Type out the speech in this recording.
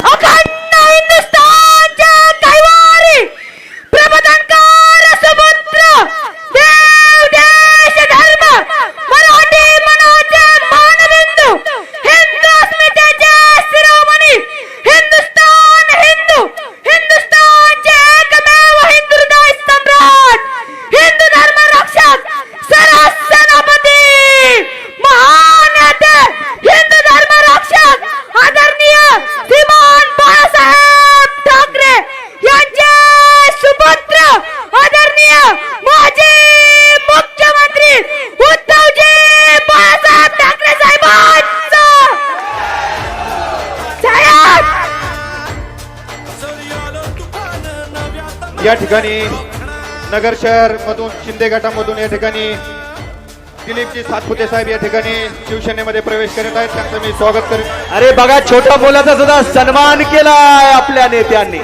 থাকা या ठिकाणी नगर शहर मधून शिंदे गटामधून या ठिकाणी दिलीपजी सातपुते साहेब या ठिकाणी शिवसेनेमध्ये प्रवेश करीत आहेत. त्यांचं मी स्वागत करेन. अरे बघा छोट्या मुलाचा सुद्धा सन्मान केला आपल्या नेत्यांनी.